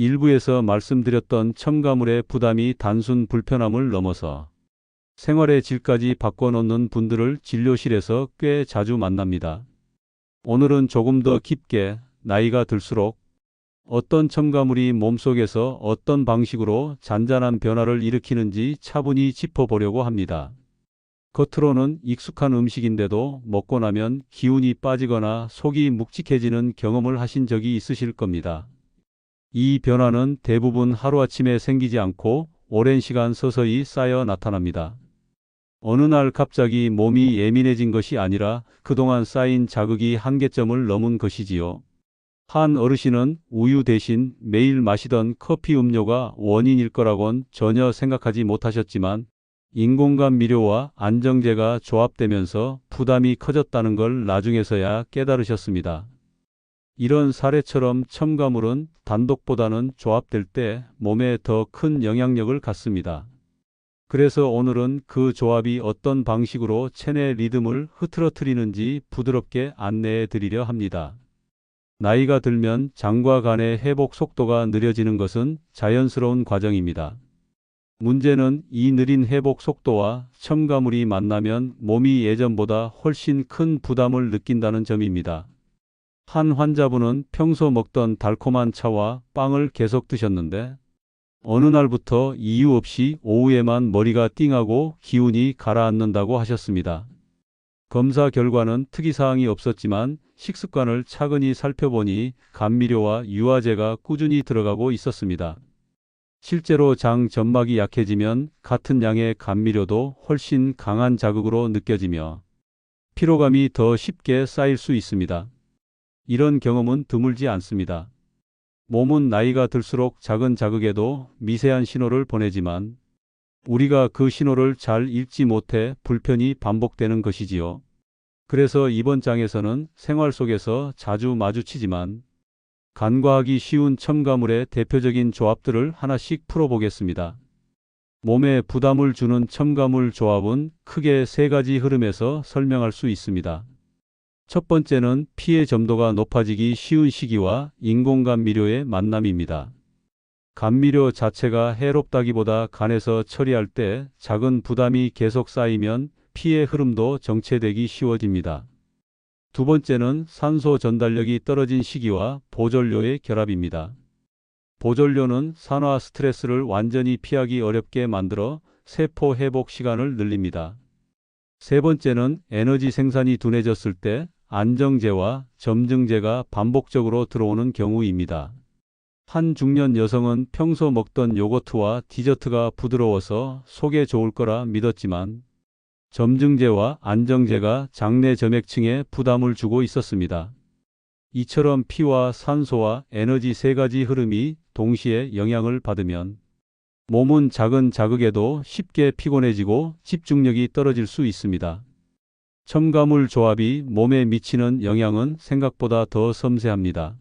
일부에서 말씀드렸던 첨가물의 부담이 단순 불편함을 넘어서 생활의 질까지 바꿔놓는 분들을 진료실에서 꽤 자주 만납니다. 오늘은 조금 더 깊게 나이가 들수록 어떤 첨가물이 몸속에서 어떤 방식으로 잔잔한 변화를 일으키는지 차분히 짚어보려고 합니다. 겉으로는 익숙한 음식인데도 먹고 나면 기운이 빠지거나 속이 묵직해지는 경험을 하신 적이 있으실 겁니다. 이 변화는 대부분 하루아침에 생기지 않고 오랜 시간 서서히 쌓여 나타납니다. 어느 날 갑자기 몸이 예민해진 것이 아니라 그동안 쌓인 자극이 한계점을 넘은 것이지요. 한 어르신은 우유 대신 매일 마시던 커피 음료가 원인일 거라곤 전혀 생각하지 못하셨지만 인공감 미료와 안정제가 조합되면서 부담이 커졌다는 걸 나중에서야 깨달으셨습니다. 이런 사례처럼 첨가물은 단독보다는 조합될 때 몸에 더 큰 영향력을 갖습니다. 그래서 오늘은 그 조합이 어떤 방식으로 체내 리듬을 흐트러뜨리는지 부드럽게 안내해 드리려 합니다. 나이가 들면 장과 간의 회복 속도가 느려지는 것은 자연스러운 과정입니다. 문제는 이 느린 회복 속도와 첨가물이 만나면 몸이 예전보다 훨씬 큰 부담을 느낀다는 점입니다. 한 환자분은 평소 먹던 달콤한 차와 빵을 계속 드셨는데 어느 날부터 이유 없이 오후에만 머리가 띵하고 기운이 가라앉는다고 하셨습니다. 검사 결과는 특이사항이 없었지만 식습관을 차근히 살펴보니 감미료와 유화제가 꾸준히 들어가고 있었습니다. 실제로 장 점막이 약해지면 같은 양의 감미료도 훨씬 강한 자극으로 느껴지며 피로감이 더 쉽게 쌓일 수 있습니다. 이런 경험은 드물지 않습니다. 몸은 나이가 들수록 작은 자극에도 미세한 신호를 보내지만 우리가 그 신호를 잘 읽지 못해 불편이 반복되는 것이지요. 그래서 이번 장에서는 생활 속에서 자주 마주치지만 간과하기 쉬운 첨가물의 대표적인 조합들을 하나씩 풀어보겠습니다. 몸에 부담을 주는 첨가물 조합은 크게 세 가지 흐름에서 설명할 수 있습니다. 첫 번째는 피해 점도가 높아지기 쉬운 시기와 인공감미료의 만남입니다. 감미료 자체가 해롭다기보다 간에서 처리할 때 작은 부담이 계속 쌓이면 피의 흐름도 정체되기 쉬워집니다. 두 번째는 산소 전달력이 떨어진 시기와 보존료의 결합입니다. 보존료는 산화 스트레스를 완전히 피하기 어렵게 만들어 세포 회복 시간을 늘립니다. 세 번째는 에너지 생산이 둔해졌을 때 안정제와 점증제가 반복적으로 들어오는 경우입니다. 한 중년 여성은 평소 먹던 요거트와 디저트가 부드러워서 속에 좋을 거라 믿었지만 점증제와 안정제가 장내 점액층에 부담을 주고 있었습니다. 이처럼 피와 산소와 에너지 세 가지 흐름이 동시에 영향을 받으면 몸은 작은 자극에도 쉽게 피곤해지고 집중력이 떨어질 수 있습니다. 첨가물 조합이 몸에 미치는 영향은 생각보다 더 섬세합니다.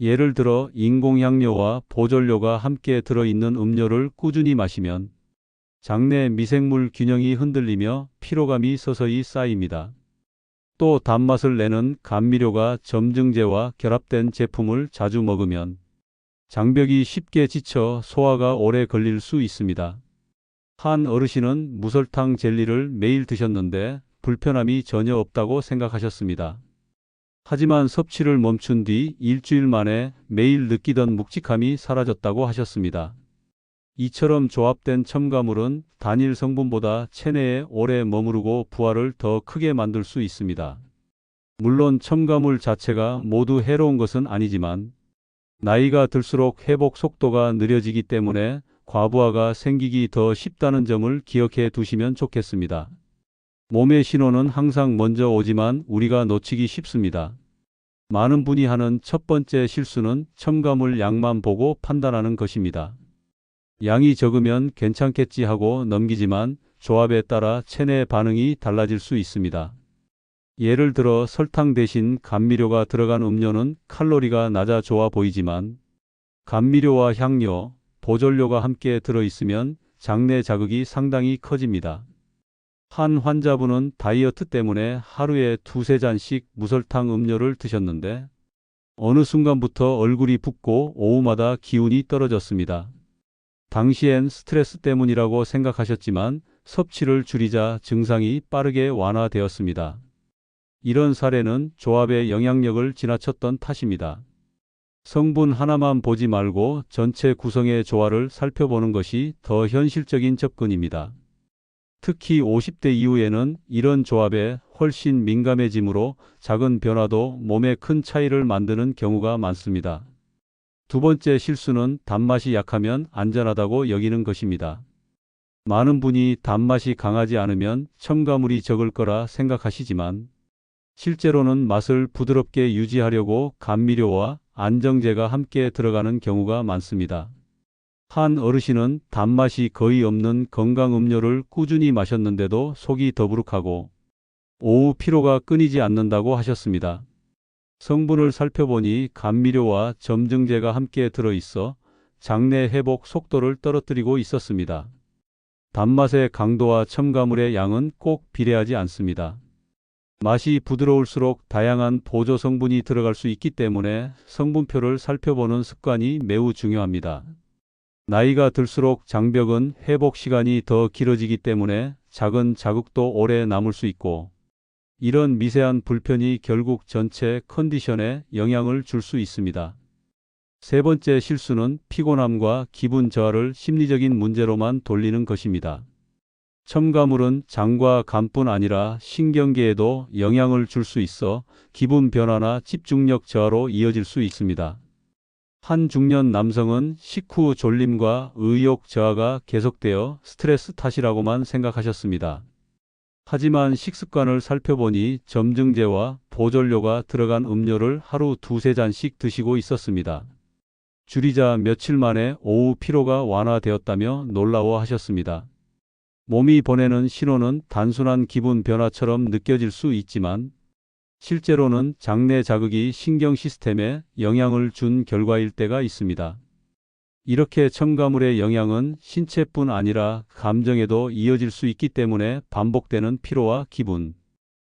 예를 들어 인공향료와 보존료가 함께 들어있는 음료를 꾸준히 마시면 장내 미생물 균형이 흔들리며 피로감이 서서히 쌓입니다. 또 단맛을 내는 감미료가 점증제와 결합된 제품을 자주 먹으면 장벽이 쉽게 지쳐 소화가 오래 걸릴 수 있습니다. 한 어르신은 무설탕 젤리를 매일 드셨는데 불편함이 전혀 없다고 생각하셨습니다. 하지만 섭취를 멈춘 뒤 일주일 만에 매일 느끼던 묵직함이 사라졌다고 하셨습니다. 이처럼 조합된 첨가물은 단일 성분보다 체내에 오래 머무르고 부하를 더 크게 만들 수 있습니다. 물론 첨가물 자체가 모두 해로운 것은 아니지만 나이가 들수록 회복 속도가 느려지기 때문에 과부하가 생기기 더 쉽다는 점을 기억해 두시면 좋겠습니다. 몸의 신호는 항상 먼저 오지만 우리가 놓치기 쉽습니다. 많은 분이 하는 첫 번째 실수는 첨가물 양만 보고 판단하는 것입니다. 양이 적으면 괜찮겠지 하고 넘기지만 조합에 따라 체내 반응이 달라질 수 있습니다. 예를 들어 설탕 대신 감미료가 들어간 음료는 칼로리가 낮아 좋아 보이지만 감미료와 향료, 보존료가 함께 들어있으면 장내 자극이 상당히 커집니다. 한 환자분은 다이어트 때문에 하루에 두세 잔씩 무설탕 음료를 드셨는데 어느 순간부터 얼굴이 붓고 오후마다 기운이 떨어졌습니다. 당시엔 스트레스 때문이라고 생각하셨지만 섭취를 줄이자 증상이 빠르게 완화되었습니다. 이런 사례는 조합의 영향력을 지나쳤던 탓입니다. 성분 하나만 보지 말고 전체 구성의 조화를 살펴보는 것이 더 현실적인 접근입니다. 특히 50대 이후에는 이런 조합에 훨씬 민감해지므로 작은 변화도 몸에 큰 차이를 만드는 경우가 많습니다. 두 번째 실수는 단맛이 약하면 안전하다고 여기는 것입니다. 많은 분이 단맛이 강하지 않으면 첨가물이 적을 거라 생각하시지만 실제로는 맛을 부드럽게 유지하려고 감미료와 안정제가 함께 들어가는 경우가 많습니다. 한 어르신은 단맛이 거의 없는 건강 음료를 꾸준히 마셨는데도 속이 더부룩하고 오후 피로가 끊이지 않는다고 하셨습니다. 성분을 살펴보니 감미료와 점증제가 함께 들어있어 장내 회복 속도를 떨어뜨리고 있었습니다. 단맛의 강도와 첨가물의 양은 꼭 비례하지 않습니다. 맛이 부드러울수록 다양한 보조 성분이 들어갈 수 있기 때문에 성분표를 살펴보는 습관이 매우 중요합니다. 나이가 들수록 장벽은 회복 시간이 더 길어지기 때문에 작은 자극도 오래 남을 수 있고 이런 미세한 불편이 결국 전체 컨디션에 영향을 줄 수 있습니다. 세 번째 실수는 피곤함과 기분 저하를 심리적인 문제로만 돌리는 것입니다. 첨가물은 장과 간뿐 아니라 신경계에도 영향을 줄 수 있어 기분 변화나 집중력 저하로 이어질 수 있습니다. 한 중년 남성은 식후 졸림과 의욕 저하가 계속되어 스트레스 탓이라고만 생각하셨습니다. 하지만 식습관을 살펴보니 점증제와 보존료가 들어간 음료를 하루 두세 잔씩 드시고 있었습니다. 줄이자 며칠 만에 오후 피로가 완화되었다며 놀라워하셨습니다. 몸이 보내는 신호는 단순한 기분 변화처럼 느껴질 수 있지만 실제로는 장내 자극이 신경 시스템에 영향을 준 결과일 때가 있습니다. 이렇게 첨가물의 영향은 신체뿐 아니라 감정에도 이어질 수 있기 때문에 반복되는 피로와 기분,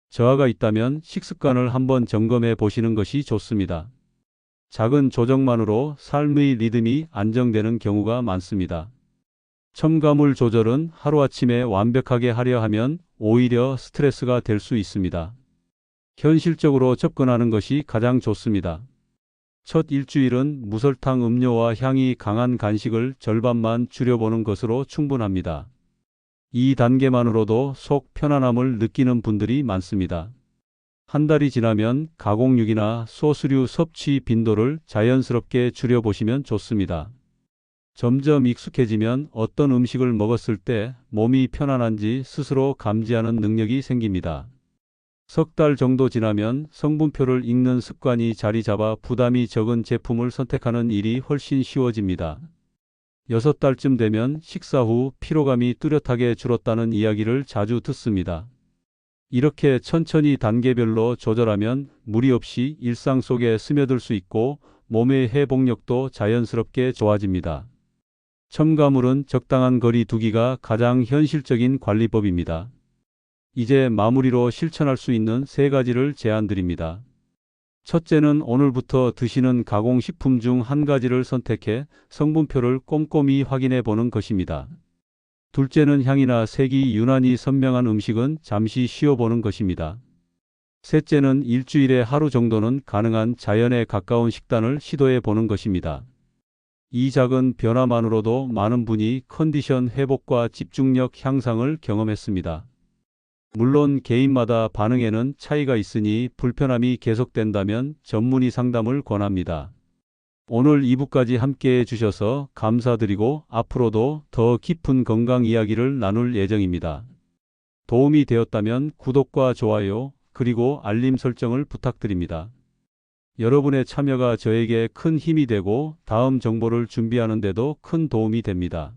저하가 있다면 식습관을 한번 점검해 보시는 것이 좋습니다. 작은 조정만으로 삶의 리듬이 안정되는 경우가 많습니다. 첨가물 조절은 하루아침에 완벽하게 하려 하면 오히려 스트레스가 될 수 있습니다. 현실적으로 접근하는 것이 가장 좋습니다. 첫 일주일은 무설탕 음료와 향이 강한 간식을 절반만 줄여보는 것으로 충분합니다. 이 단계만으로도 속 편안함을 느끼는 분들이 많습니다. 한 달이 지나면 가공육이나 소스류 섭취 빈도를 자연스럽게 줄여보시면 좋습니다. 점점 익숙해지면 어떤 음식을 먹었을 때 몸이 편안한지 스스로 감지하는 능력이 생깁니다. 석 달 정도 지나면 성분표를 읽는 습관이 자리 잡아 부담이 적은 제품을 선택하는 일이 훨씬 쉬워집니다. 여섯 달쯤 되면 식사 후 피로감이 뚜렷하게 줄었다는 이야기를 자주 듣습니다. 이렇게 천천히 단계별로 조절하면 무리 없이 일상 속에 스며들 수 있고 몸의 회복력도 자연스럽게 좋아집니다. 첨가물은 적당한 거리 두기가 가장 현실적인 관리법입니다. 이제 마무리로 실천할 수 있는 세 가지를 제안드립니다. 첫째는 오늘부터 드시는 가공식품 중 한 가지를 선택해 성분표를 꼼꼼히 확인해 보는 것입니다. 둘째는 향이나 색이 유난히 선명한 음식은 잠시 쉬어보는 것입니다. 셋째는 일주일에 하루 정도는 가능한 자연에 가까운 식단을 시도해 보는 것입니다. 이 작은 변화만으로도 많은 분이 컨디션 회복과 집중력 향상을 경험했습니다. 물론 개인마다 반응에는 차이가 있으니 불편함이 계속된다면 전문의 상담을 권합니다. 오늘 2부까지 함께 해주셔서 감사드리고 앞으로도 더 깊은 건강 이야기를 나눌 예정입니다. 도움이 되었다면 구독과 좋아요 그리고 알림 설정을 부탁드립니다. 여러분의 참여가 저에게 큰 힘이 되고 다음 정보를 준비하는 데도 큰 도움이 됩니다.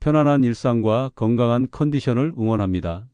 편안한 일상과 건강한 컨디션을 응원합니다.